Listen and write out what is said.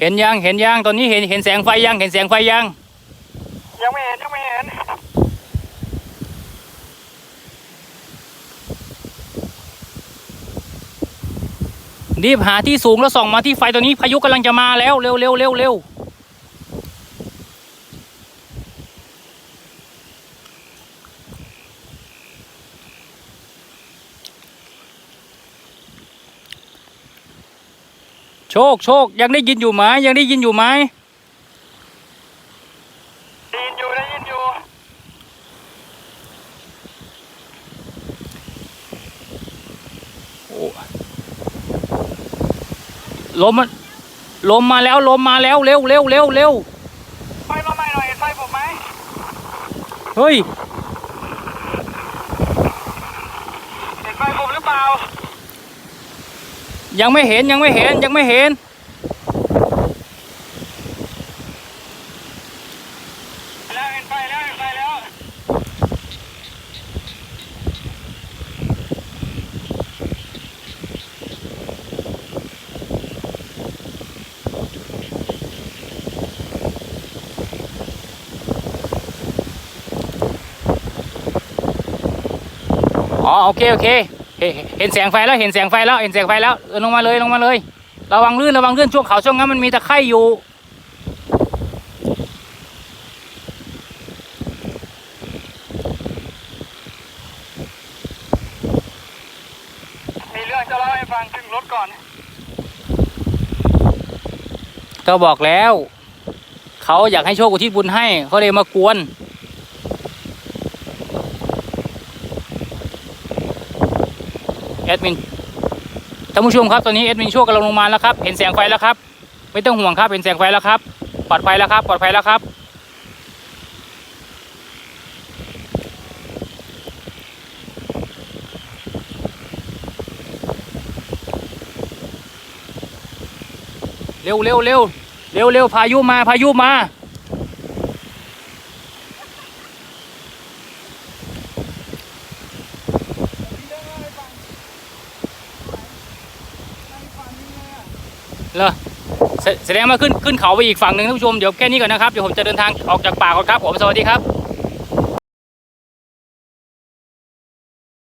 เห็นยังเห็นยังตอนนี้เห็นเห็นแสงไฟยังเห็นแสงไฟยังยังไม่เห็นยังไม่เห็นรีบหาที่สูงแล้วส่องมาที่ไฟตัวนี้พายุกำลังจะมาแล้วเร็วเร็วเร็วเร็ว โชคโชคยังได้ยินอยู่ไหมยังได้ยินอยู่ไหมได้ยินอยู่ได้ยินอยู่โอ้ลมมันลมมาแล้วลมมาแล้วเร็วเร็วเร็วเร็วไฟมาใหม่หน่อยเห็นไฟผมไหมเฮ้ย เห็นไฟผมหรือเปล่า ยังไม่เห็นยังไม่เห็นยังไม่เห็นแล้วเห็นไฟแล้วเห็นไฟแล้วอ๋อ โอเค โอเค เห็นเห็นแสงไฟแล้วเห็นแสงไฟแล้วเห็นแสงไฟแล้วเออลงมาเลยลงมาเลยระวังลื่นระวังลื่นช่วงเขาช่วงนั้นมันมีตะไคร่อยู่มีเรื่องจะเล่าให้ฟังถึงรถก่อน ก็บอกแล้ว เขาอยากให้โชคอุทิศบุญให้เขาเลยมากวน แอดมินท่านผู้ชมครับตอนนี้แอดมินโชคกำลังลงมาแล้วครับเห็นแสงไฟแล้วครับ ไม่ต้องห่วงครับเห็นแสงไฟแล้วครับปลอดภัยแล้วครับปลอดภัยแล้วครับ เร็วเร็วเร็วเร็วเร็วพายุมาพายุมา เหรอแสแสดงว่าขึ้นขึ้นเขาไปอีกฝั่งหนึ่งท่านผู้ชมเดี๋ยวแค่นี้ก่อนนะครับเดี๋ยวผมจะเดินทางออกจากป่าก่อนครับผมสวัสดีครับ